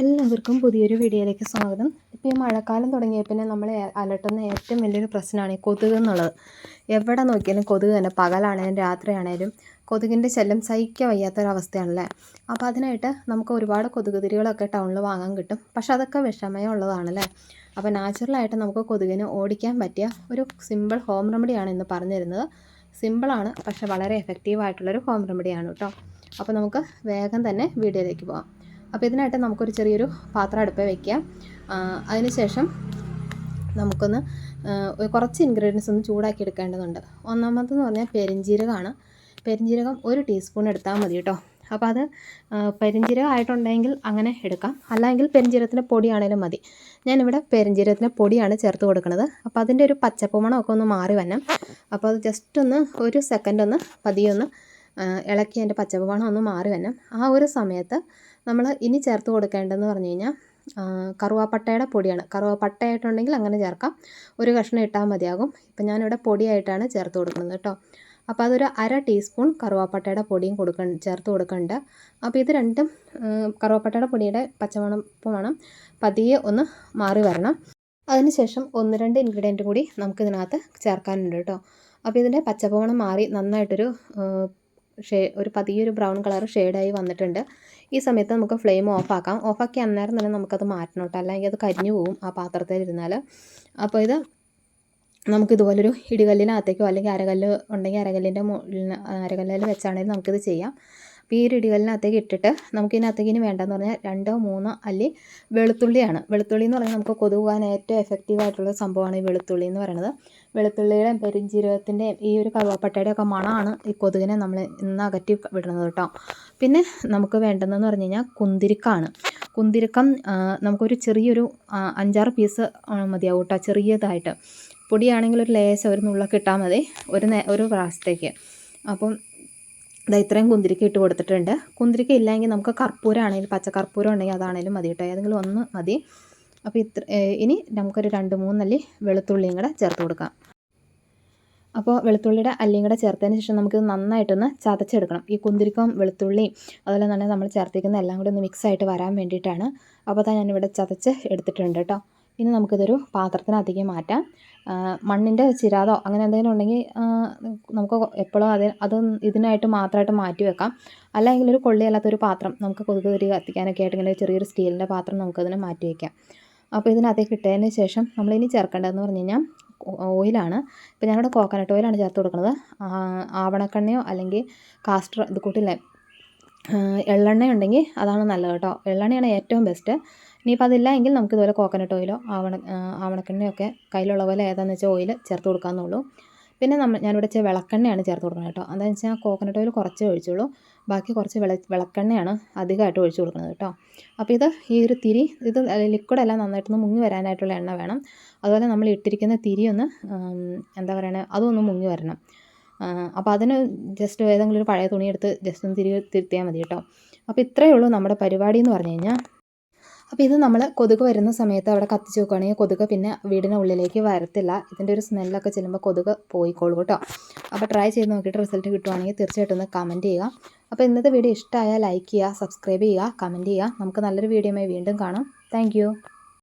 എല്ലാവർക്കും പുതിയൊരു വീഡിയോയിലേക്ക് സ്വാഗതം. ഇപ്പോൾ ഈ മഴക്കാലം തുടങ്ങിയ പിന്നെ നമ്മൾ അലട്ടുന്ന ഏറ്റവും വലിയൊരു പ്രശ്നമാണ് ഈ കൊതുക് എന്നുള്ളത്. എവിടെ നോക്കിയാലും കൊതുക് തന്നെ പകലാണേലും രാത്രിയാണേലും കൊതുകിന്റെ ശല്യം സഹിക്കാൻ വയ്യാത്തൊരവസ്ഥയാണല്ലേ? അപ്പോൾ അതിനായിട്ട് നമുക്ക് ഒരുപാട് കൊതുക് തിരികളൊക്കെ ടൗണിൽ വാങ്ങാൻ കിട്ടും. പക്ഷെ അതൊക്കെ വിഷമയം ഉള്ളതാണല്ലേ? അപ്പോൾ നാച്ചുറലായിട്ട് നമുക്ക് കൊതുകിനെ ഓടിക്കാൻ പറ്റിയ ഒരു സിമ്പിൾ ഹോം റെമഡിയാണ് ഇന്ന് പറഞ്ഞു തരുന്നത് സിമ്പിളാണ് പക്ഷെ വളരെ എഫക്റ്റീവായിട്ടുള്ളൊരു ഹോം റെമഡിയാണ് കേട്ടോ. അപ്പോൾ നമുക്ക് വേഗം തന്നെ വീഡിയോയിലേക്ക് പോകാം. അപ്പോൾ ഇതിനായിട്ട് നമുക്കൊരു ചെറിയൊരു പാത്രം അടുപ്പേ വയ്ക്കാം അതിനുശേഷം നമുക്കൊന്ന് കുറച്ച് ഇൻഗ്രീഡിയൻസ് ഒന്ന് ചൂടാക്കി എടുക്കേണ്ടതുണ്ട്. ഒന്നാമതെന്ന് പറഞ്ഞാൽ പെരിഞ്ജീരകമാണ്. പെരിഞ്ജീരകം ഒരു ടീസ്പൂൺ എടുത്താൽ മതി കേട്ടോ. അപ്പോൾ അത് പെരിഞ്ജീരകം ആയിട്ടുണ്ടെങ്കിൽ അങ്ങനെ എടുക്കാം. അല്ലെങ്കിൽ പെരിഞ്ജീരകത്തിന്റെ പൊടിയാണേലും മതി. ഞാനിവിടെ പെരിഞ്ജീരകത്തിന്റെ പൊടിയാണ് ചേർത്ത് കൊടുക്കുന്നത്. അപ്പോൾ അതിന്റെ ഒരു പച്ചപ്പ് മണമൊക്കെ ഒന്ന് മാറി വരണം. അപ്പോൾ അത് ജസ്റ്റ് ഒന്ന് ഒരു സെക്കൻഡ് ഒന്ന് പതിയൊന്ന് ഇളക്കി അതിന്റെ പച്ചപ്പ് മണം ഒന്ന് മാറി വരണം. ആ ഒരു സമയത്ത് നമ്മൾ ഇനി ചേർത്ത് കൊടുക്കേണ്ടതെന്ന് പറഞ്ഞു കഴിഞ്ഞാൽ കറുവാപ്പട്ടയുടെ പൊടിയാണ്. കറുവാപ്പട്ടയായിട്ടുണ്ടെങ്കിൽ അങ്ങനെ ചേർക്കാം. ഒരു കഷ്ണം ഇട്ടാൽ മതിയാകും. ഇപ്പം ഞാനിവിടെ പൊടിയായിട്ടാണ് ചേർത്ത് കൊടുക്കുന്നത് കേട്ടോ. അപ്പോൾ അതൊരു അര ടീസ്പൂൺ കറുവാപ്പട്ടയുടെ പൊടിയും കൊടുക്ക ചേർത്ത് കൊടുക്കുന്നുണ്ട് അപ്പോൾ ഇത് രണ്ടും കറുവാപ്പട്ടയുടെ പൊടിയുടെ പച്ചമണം മണം പതിയെ ഒന്ന് മാറി വരണം. അതിനുശേഷം ഒന്ന് രണ്ട് ഇൻഗ്രീഡിയന്റ് കൂടി നമുക്കിതിനകത്ത് ചേർക്കാനുണ്ട് കേട്ടോ. അപ്പോൾ ഇതിന്റെ പച്ചപ്പ് പച്ചപ്പമണം മാറി നന്നായിട്ടൊരു ഷേ ഒരു പതിയൊരു ബ്രൗൺ കളർ ഷെയ്ഡായി വന്നിട്ടുണ്ട്. ഈ സമയത്ത് നമുക്ക് ഫ്ലെയിം ഓഫാക്കാം ഓഫാക്കി അന്നേരം തന്നെ നമുക്കത് മാറ്റണം കേട്ടോ. അല്ലെങ്കിൽ അത് കരിഞ്ഞു പോകും ആ പാത്രത്തിൽ ഇരുന്നാൽ. അപ്പോൾ ഇത് നമുക്കിതുപോലൊരു ഇടികല്ലിനകത്തേക്കോ അല്ലെങ്കിൽ അരകല്ല് ഉണ്ടെങ്കിൽ അരകല്ലിന്റെ അരകല്ലിൽ വെച്ചാണെങ്കിൽ നമുക്കിത് ചെയ്യാം. അപ്പോൾ ഈ ഒരു ഇടികല്ലിനകത്തേക്ക് ഇട്ടിട്ട് നമുക്കിതിനകത്തേക്ക് ഇനി വേണ്ടതെന്ന് പറഞ്ഞാൽ രണ്ടോ മൂന്നോ അല്ലി വെളുത്തുള്ളിയാണ്. വെളുത്തുള്ളി എന്ന് പറഞ്ഞാൽ നമുക്ക് കൊതുകുവാൻ ഏറ്റവും എഫക്റ്റീവ് ആയിട്ടുള്ള സംഭവമാണ് ഈ വെളുത്തുള്ളി എന്ന് പറയുന്നത്. വെളുത്തുള്ളിയുടെയും പെരിഞ്ചീരകത്തിന്റെയും ഈ ഒരു കറുവാപ്പട്ടയുടെ ഒക്കെ മണമാണ് ഈ കൊതുകിനെ നമ്മൾ ഇന്ന് അകറ്റി വിടുന്നത് കേട്ടോ. പിന്നെ നമുക്ക് വേണ്ടതെന്ന് പറഞ്ഞു കഴിഞ്ഞാൽ കുന്തിരിക്കാണ്. കുന്തിരിക്കം നമുക്കൊരു ചെറിയൊരു അഞ്ചാറ് പീസ് മതിയാവും കേട്ടോ ചെറിയതായിട്ട്. പൊടിയാണെങ്കിൽ ഒരു ലേശം ഒരു നുള്ളൊക്കെ ഇട്ടാൽ മതി ഒരു ഒരു പ്രാവശ്യത്തേക്ക്. അപ്പം ഇതാ ഇത്രയും കുന്തിരിക്ക ഇട്ട് കൊടുത്തിട്ടുണ്ട്. കുന്തിരിക്ക ഇല്ലെങ്കിൽ നമുക്ക് കർപ്പൂരമാണെങ്കിൽ പച്ച കർപ്പൂരം ഉണ്ടെങ്കിൽ അതാണെങ്കിലും മതി കേട്ടോ. ഏതെങ്കിലും ഒന്ന് മതി. അപ്പോൾ ഇത്ര ഇനി നമുക്കൊരു രണ്ട് മൂന്നല്ലി വെളുത്തുള്ളിയും കൂടെ ചേർത്ത് കൊടുക്കാം. അപ്പോൾ വെളുത്തുള്ളിയുടെ അല്ലിയും കൂടെ ചേർത്തതിന് ശേഷം നമുക്കിത് നന്നായിട്ടൊന്ന് ചതച്ചെടുക്കണം. ഈ കുന്തിരിക്കവും വെളുത്തുള്ളിയും അതുപോലെ തന്നെ നമ്മൾ ചേർത്തിരിക്കുന്ന എല്ലാം കൂടി ഒന്ന് മിക്സ് ആയിട്ട് വരാൻ വേണ്ടിയിട്ടാണ്. അപ്പോൾ തന്നെ ഞാനിവിടെ ചതച്ച് എടുത്തിട്ടുണ്ട് കേട്ടോ. ഇനി നമുക്കിതൊരു പാത്രത്തിനകത്തേക്ക് മാറ്റാം. മണ്ണിന്റെ ചിരാതോ അങ്ങനെ എന്തെങ്കിലും ഉണ്ടെങ്കിൽ നമുക്ക് എപ്പോഴും അത് അത് ഇതിനായിട്ട് മാത്രമായിട്ട് മാറ്റി വെക്കാം. അല്ലെങ്കിൽ ഒരു കൊള്ളിയല്ലാത്തൊരു പാത്രം നമുക്ക് കൊതുക് തിരി കത്തിക്കാനൊക്കെ ആയിട്ട് ഇങ്ങനെ ചെറിയൊരു സ്റ്റീലിന്റെ പാത്രം നമുക്കതിന് മാറ്റി വയ്ക്കാം അപ്പോൾ ഇതിനകത്തേക്ക് ഇട്ടതിന് ശേഷം നമ്മളിനി ചേർക്കേണ്ടതെന്ന് പറഞ്ഞു കഴിഞ്ഞാൽ ഓയിലാണ്. ഇപ്പോൾ ഞാനിവിടെ കോക്കനട്ട് ഓയിലാണ് ചേർത്ത് കൊടുക്കുന്നത്. ആവണക്കെണ്ണയോ അല്ലെങ്കിൽ കാസ്റ്റർ ഇത് കൂട്ടില്ലേ? എള്ളെണ്ണ ഉണ്ടെങ്കിൽ അതാണ് നല്ലത് കേട്ടോ. എള്ളെണ്ണയാണ് ഏറ്റവും ബെസ്റ്റ് ഇനിയിപ്പോൾ അതില്ല എങ്കിൽ നമുക്ക് ഇതുപോലെ കോക്കനട്ട് ഓയിലോ ആവണ ആവണക്കെണ്ണയൊക്കെ കയ്യിലുള്ള പോലെ ഏതാണെന്ന് വെച്ചാൽ ഓയിൽ ചേർത്ത് കൊടുക്കാമെന്നുള്ളൂ പിന്നെ നമ്മൾ ഞാനിവിടെ വെച്ചാൽ വിളക്കെണ്ണയാണ് ചേർത്ത് കൊടുക്കുന്നത് കേട്ടോ. എന്താണെന്ന് വെച്ചാൽ കോക്കനട്ട് ഓയിൽ കുറച്ചേ ഒഴിച്ചുള്ളൂ. ബാക്കി കുറച്ച് വിള വിളക്കെണ്ണയാണ് അധികമായിട്ട് ഒഴിച്ചു കൊടുക്കുന്നത് കേട്ടോ. അപ്പോൾ ഇത് ഈ ഒരു തിരി ഇത് ലിക്വിഡെല്ലാം നന്നായിട്ടൊന്ന് മുങ്ങി വരാനായിട്ടുള്ള എണ്ണ വേണം. അതുപോലെ നമ്മൾ ഇട്ടിരിക്കുന്ന തിരി ഒന്ന് എന്താ പറയണേ അതൊന്ന് മുങ്ങി വരണം. അപ്പോൾ അതിന് ജസ്റ്റ് ഏതെങ്കിലും ഒരു പഴയ തുണിയെടുത്ത് ജസ്റ്റ് ഒന്ന് തിരി തിരുത്തിയാൽ മതി കേട്ടോ. അപ്പോൾ ഇത്രയേ ഉള്ളൂ നമ്മുടെ പരിപാടി എന്ന് പറഞ്ഞു കഴിഞ്ഞാൽ അപ്പോൾ ഇത് നമ്മൾ കൊതുക് വരുന്ന സമയത്ത് അവിടെ കത്തിച്ച് വെക്കുകയാണെങ്കിൽ കൊതുക് പിന്നെ വീടിന് ഉള്ളിലേക്ക് വരത്തില്ല. ഇതിന്റെ ഒരു സ്മെല്ലൊക്കെ ചെല്ലുമ്പോൾ കൊതുക് പോയിക്കോളൂ കേട്ടോ. അപ്പോൾ ട്രൈ ചെയ്ത് നോക്കിയിട്ട് റിസൾട്ട് കിട്ടുവാണെങ്കിൽ തീർച്ചയായിട്ടും ഒന്ന് കമന്റ് ചെയ്യുക. അപ്പോൾ ഇന്നത്തെ വീഡിയോ ഇഷ്ടമായാൽ ലൈക്ക് ചെയ്യുക സബ്സ്ക്രൈബ് ചെയ്യുക കമന്റ് ചെയ്യുക. നമുക്ക് നല്ലൊരു വീഡിയോയുമായി വീണ്ടും കാണാം. താങ്ക്